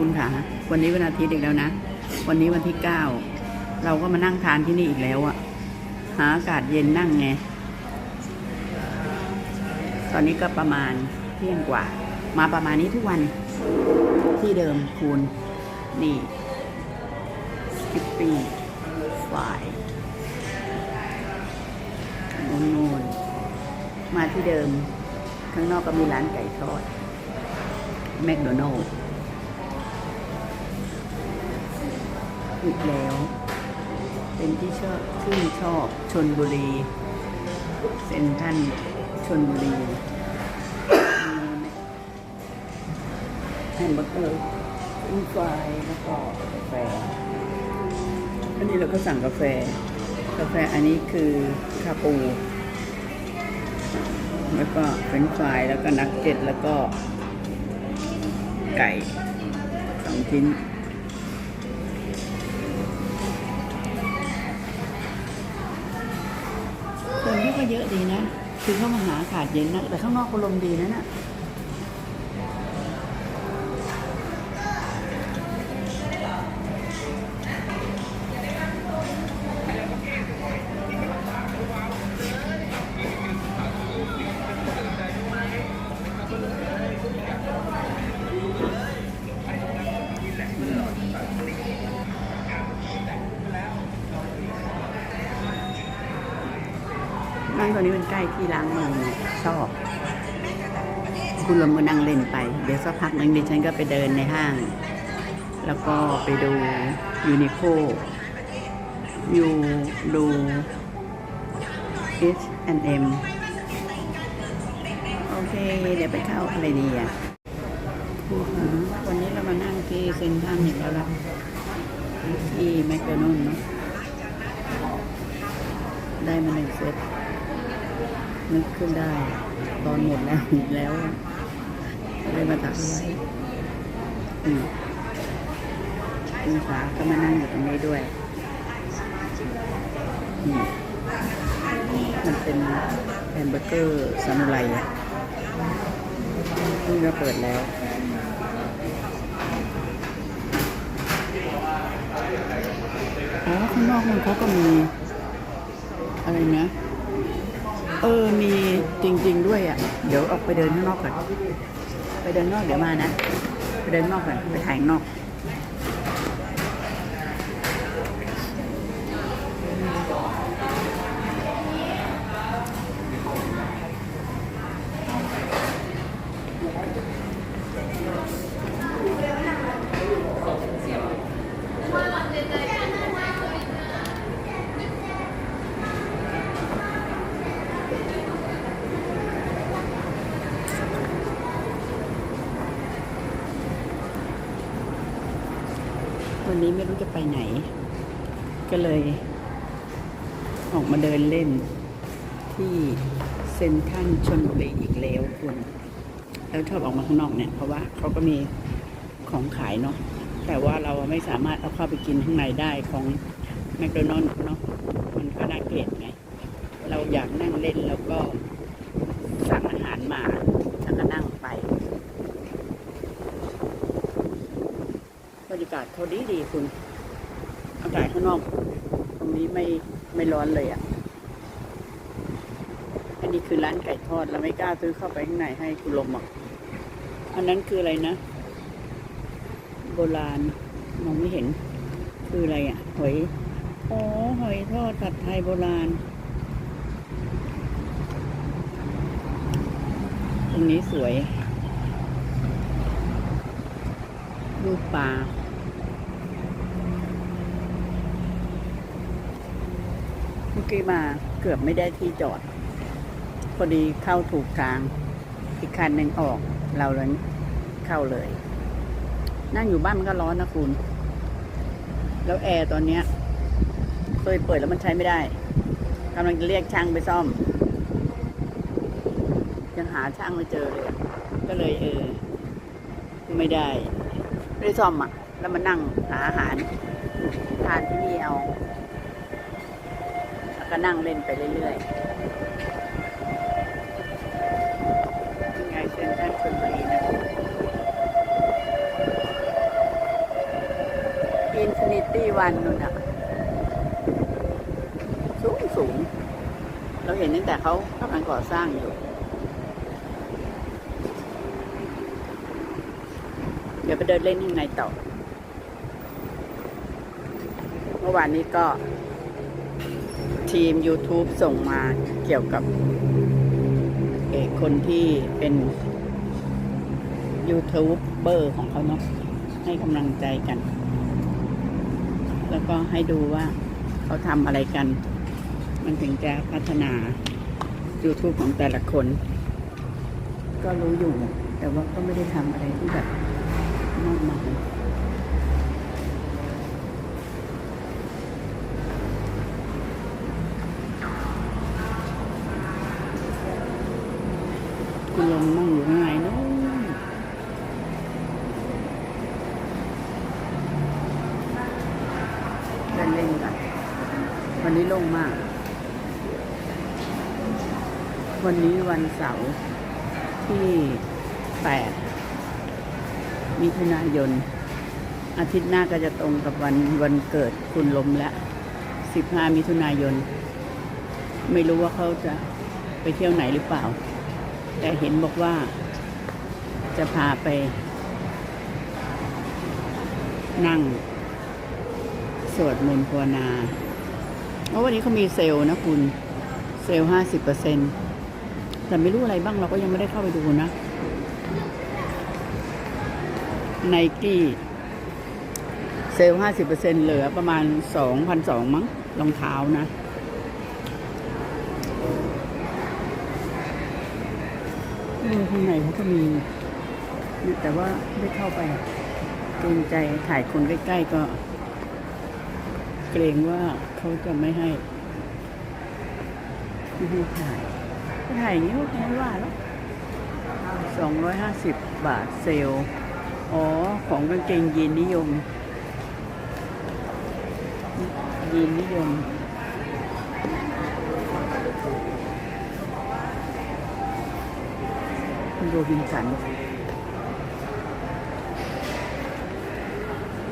คุณค่ะ วันนี้วันอาทิตย์อีกแล้วนะ วันนี้วันที่เก้าเราก็มานั่งทานที่นี่อีกแล้วอะหาอากาศเย็นนั่งไง ตอนนี้ก็ประมาณเที่ยงกว่า มาประมาณนี้ทุกวันที่เดิมคูณนี่สกิปปี้ฝ่ายนู่นมาที่เดิม ข้างนอกก็มีร้านไก่ทอดแมคโดนัลล์ อีกแล้ว เป็นที่ชอบที่นชอบชนบุรีเซนทันชนบุรีแฮมเบอร์เกอร์อินฟรายแล้วก็กาแฟอันนี้เราก็สั่งกาแฟ กาแฟอันนี้คือคาปู แล้วก็เฟรนฟรายแล้วก็นักเก็ตแล้วก็ไก่สองชิ้น ก็เยอะดีนะ คือเข้ามาหาอากาศเย็นนะ แต่ข้างนอกก็ลมดีนะน่ะ นั่งตอนนี้มันใกล้ที่ล้างมือเนี่ยชอบ คุณลมก็นั่งเล่นไป เดี๋ยวสักพักหนึงดิฉันก็ไปเดินในห้าง แล้วก็ไปดูยูนิโคยูดู H&M โอเค เดี๋ยวไปเข้าอะไรดีอะวันนี้เรามานั่งที่เซ็นทรัลอีกแล้วล่ะที่แมคโดนัลด์เนาะได้มาหนึ่งเซต นึกขึ้นได้ ตอนหมดแล้วอีกแล้วเลยมาตักไว้คุณฟ้าก็มานั่งอยู่ตรงนี้ด้วยมมันเป็นแฮมเบอร์เกอร์ซามูไรอะนี่ก็เปิดแล้วอ๋อข้างนอกมันเขาก็มี อะไรนะ เออ มีจริง ๆ ด้วยอะ เดี๋ยวออกไปเดินข้างนอกก่อน ไปเดินนอกเดี๋ยวมานะ ไปเดินนอกก่อน ไปถ่ายข้างนอก นี้ไม่รู้จะไปไหน ก็เลย ออกมาเดินเล่นที่เซ็นทรัลชนบุรีอีกแล้วคุณแล้วชอบออกมาข้างนอกเนี่ย เพราะว่าเขาก็มีของขายเนาะแต่ว่าเราไม่สามารถเอาเข้าไปกินข้างในได้ของแมคโดนัลด์เนาะมันก็น่าเกลียดไง เราอยากนั่งเล่นแล้วก็สั่งอาหารมาแล้วก็นั่งไป บรรยากาศเขาดีดีคุณ อากาศข้างนอก ตรงนี้ไม่ไม่ร้อนเลยอะ่ะ อันนี้คือร้านไก่ทอดเราไม่กล้าซื้อเข้าไปข้างในให้คุณลมอะอันนั้นคืออะไรนะ โบราณมองไม่เห็น คืออะไรอะ่ะหอยอ๋อหอยทอดผัดไทยโบราณ ตรงนี้สวยรูปปลา มื่อกี้มาเกือบไม่ได้ที่จอด พอดีเข้าถูกทาง อีกคันหนึ่งออก เราเลยเข้าเลย นั่งอยู่บ้านมันก็ร้อนนะคุณ แล้วแอร์ตอนเนี้ยเคยเปิดแล้วมันใช้ไม่ได้กำลังจะเรียกช่างไปซ่อม ยังหาช่างไม่เจอเลย ก็เลยเออ ไม่ได้ ไม่ได้ซ่อมอะ แล้วมานั่งหาอาหารทานที่นี่เอา ก็นั่งเล่นไปเรื่อยๆยังไงเซ็นทรัลชลบุรีนะตีวันนู่นอะสูงสูง เราเห็นตั้งแต่เขากำลังก่อสร้างอยู่เดี๋ยวไปเดินเล่นยังไงต่อ เมื่อวานนี้ก็ ทีม YouTube ส่งมาเกี่ยวกับเอกคนที่เป็นยูทูบเบอร์ของเขาเนาะให้กำลังใจกัน แล้วก็ให้ดูว่าเขาทำอะไรกัน มันถึงจะพัฒนา YouTube ของแต่ละคน ก็รู้อยู่ แต่ว่าก็ไม่ได้ทำอะไรที่แบบมากมาย คุณลงนั่งอยู่ข้างในนู้นเล่นเล่นกันวันนี้โล่งมาก วันนี้วันเสาร์ที่แปดมิถุนายน อาทิตย์หน้าก็จะตรงกับวันวันเกิดคุณลมและสิบห้ามิถุนายน ไม่รู้ว่าเขาจะไปเที่ยวไหนหรือเปล่า แต่เห็นบอกว่าจะพาไป นั่ง สวดมนต์ภาวนาเพราะวันนี้เขามีเซลล์นะคุณ เซลล์ห้าสิบเปอร์เซ็นต์แต่ไม่รู้อะไรบ้างเราก็ยังไม่ได้เข้าไปดูนะไนกี้เซลล์ห้าสิบเปอร์เซ็นต์เหลือประมาณสองพันสองมั้งรองเท้านะ ออข้างในเขาก็มีแต่ว่าไม่เข้าไปเกรงใจถ่ายคนใกล้ๆก็ เกรงว่าเขาจะไม่ให้ไม่ให้ถ่ายถ่ายอย่างนี้ก็คงไม่ว่าแล้วสองร้อยห้าสิบบาทเซลล์อ๋อ ของกางเกงยีนนิยมยีนนิยม โรบินสัน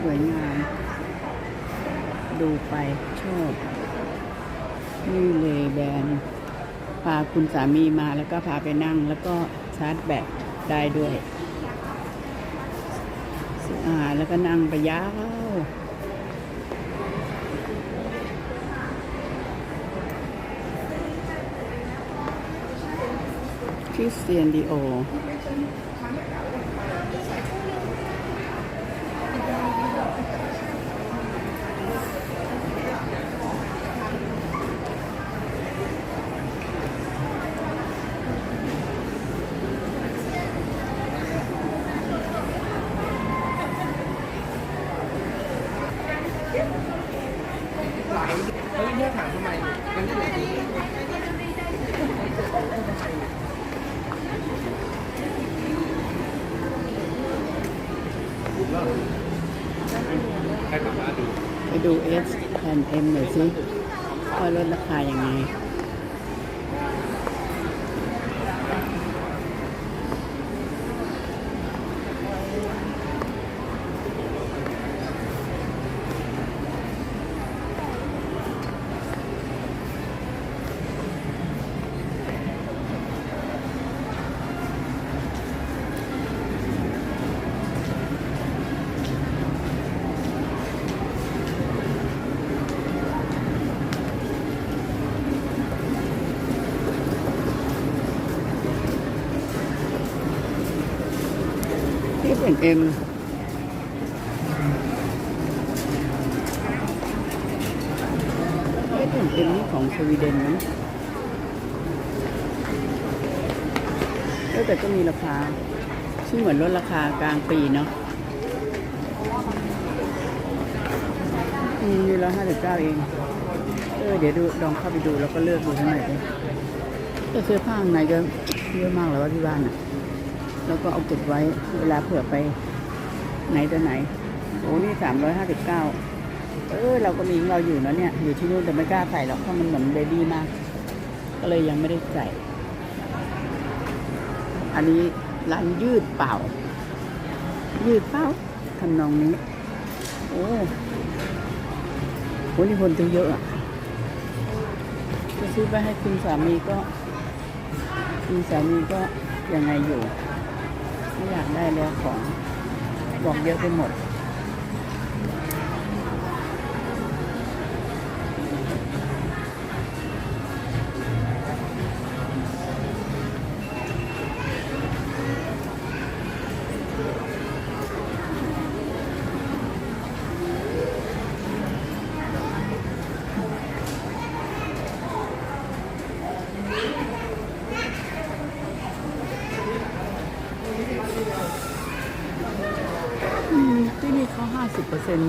สวยงาม ดูไปชอบนี่เลยแบรนด์พาคุณสามีมาแล้วก็พาไปนั่งแล้วก็ชาร์จแบตได้ด้วย อ่า แล้วก็นั่งไปยาว ริสเตียนดีโอเฮ้ยเนี่ยถามทำไมมันนี่เลยดีให้กลับมา ดูไปดู S แผ่น M หน่อยสิว่าลดราคาอย่างไง S M เอ๊ะเป็นเอ็มนี่ของสวีเดนมั้งเอ้ยแต่ก็มีราคาซึ่งเหมือนลดราคากลางปีเนาะอืมนี่ร้อยห้าสิบเก้าเอง เออเดี๋ยวดูลองเข้าไปดูแล้วก็เลือกดูทั้งหน่อยดิแต่เสื้อผ้าข้างในก็เยอะมากแล้วว่าที่บ้านอะ แล้วก็เอาเก็บไว้เวลาเผื่อไปไหนตัวไหน โอ้นี่สามร้อยห้าสิบเก้าเออเราก็มีเราอยู่นะเนี่ย อยู่ที่นู่นแต่ไม่กล้าใส่หรอกเพราะมันเหมือนเบบี้มาก ก็เลยยังไม่ได้ใส่ อันนี้ร้านยืดเป่า ยืดเปล่าทำนองนี้ โอ้อ้นี่คนซื้อเยอะอะจะซื้อไปให้คุณสามีก็ คุณสามีก็ยังไงอยู่ ได้แล้วของบอกเยอะไปหมด ก็ห้าสิบเปอร์เซ็น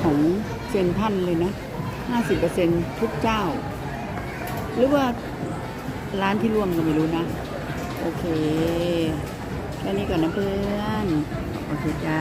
ของเซนท่านเลยนะห้าสิบเปอร์เซ็นทุกเจ้า หรือว่าร้านที่ร่วมก็ไม่รู้นะ โอเค แค่นี้ก่อนนะเพื่อน โอเคจ้า